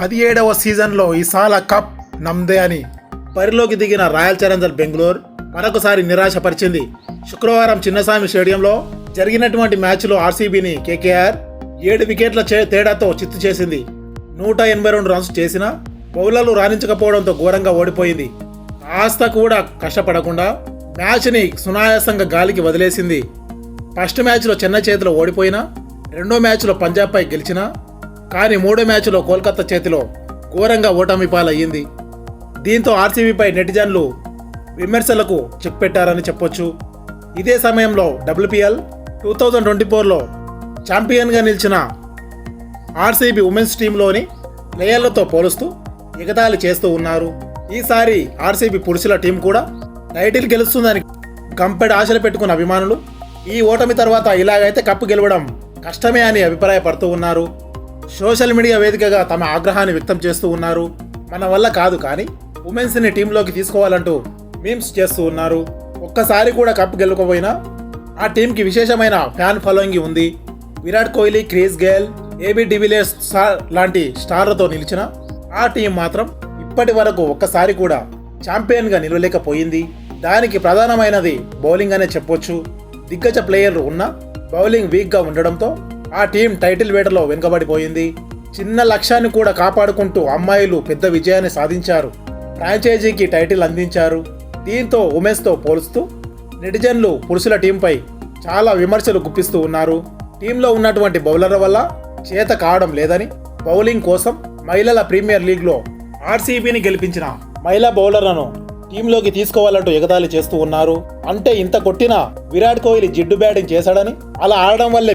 పదిహేడవ సీజన్లో ఈసాల కప్ నమ్దే అని పరిలోకి దిగిన రాయల్ ఛాలెంజర్ బెంగళూరు మరొకసారి నిరాశపరిచింది. శుక్రవారం చిన్నస్వామి స్టేడియంలో జరిగినటువంటి మ్యాచ్లో ఆర్సీబీని కేకేఆర్ ఏడు వికెట్ల చే- తేడాతో చిత్తు చేసింది. నూట ఎనభై రెండు రన్స్ చేసిన బౌలర్లు రాణించకపోవడంతో ఘోరంగా ఓడిపోయింది. కాస్త కూడా కష్టపడకుండా మ్యాచ్ని సునాయాసంగా గాలికి వదిలేసింది. ఫస్ట్ మ్యాచ్లో చెన్నై చేతిలో ఓడిపోయినా రెండో మ్యాచ్లో పంజాబ్పై గెలిచినా కానీ మూడో మ్యాచ్లో కోల్కతా చేతిలో ఘోరంగా ఓటమి పాలయ్యింది. దీంతో ఆర్సీబీపై నెటిజన్లు విమర్శలకు చెక్ పెట్టారని చెప్పొచ్చు. ఇదే సమయంలో డబ్ల్యూపీఎల్ టూ థౌజండ్ ట్వంటీ ఫోర్లో ఛాంపియన్గా నిలిచిన ఆర్సీబీ ఉమెన్స్ టీంలోని ప్లేయర్లతో పోలుస్తూ ఎగతాళి చేస్తూ ఉన్నారు. ఈసారి ఆర్సీబీ పురుషుల టీం కూడా టైటిల్ గెలుస్తుందని గంపెడ ఆశలు పెట్టుకున్న అభిమానులు ఈ ఓటమి తర్వాత ఇలాగైతే కప్పు గెలవడం కష్టమే అని అభిప్రాయపడుతూ ఉన్నారు. సోషల్ మీడియా వేదికగా తమ ఆగ్రహాన్ని వ్యక్తం చేస్తూ ఉన్నారు. మన వల్ల కాదు కానీ ఉమెన్స్ని టీంలోకి తీసుకోవాలంటూ మీమ్స్ చేస్తూ ఉన్నారు. ఒక్కసారి కూడా కప్ గెలుకపోయినా ఆ టీంకి విశేషమైన ఫ్యాన్ ఫాలోయింగ్ ఉంది. Virat Kohli Chris Gayle AB de Villiers star లాంటి స్టార్లతో నిలిచిన ఆ టీం మాత్రం ఇప్పటి వరకు ఒక్కసారి కూడా ఛాంపియన్గా నిలవలేకపోయింది. దానికి ప్రధానమైనది బౌలింగ్ అనే చెప్పొచ్చు. దిగ్గజ ప్లేయర్లు ఉన్న బౌలింగ్ వీక్గా ఉండడంతో ఆ టీం టైటిల్ వేటలో వెనుకబడిపోయింది. చిన్న లక్ష్యాన్ని కూడా కాపాడుకుంటూ అమ్మాయిలు పెద్ద విజయాన్ని సాధించారు. ఫ్రాంచైజీకి టైటిల్ అందించారు. దీంతో ఉమెన్స్తో పోలుస్తూ నెటిజన్లు పురుషుల టీంపై చాలా విమర్శలు గుప్పిస్తూ ఉన్నారు. టీంలో ఉన్నటువంటి బౌలర్ల వల్ల చేత కావడం లేదని బౌలింగ్ కోసం మహిళల ప్రీమియర్ లీగ్లో ఆర్సీబీని గెలిపించిన మహిళా బౌలర్లను టీంలోకి తీసుకోవాలంటూ ఎగతాళి చేస్తూ ఉన్నారు. అంటే ఇంత కొట్టినా విరాట్ కోహ్లీ జిడ్డు బ్యాటింగ్ చేశాడని అలా ఆడడం వల్లే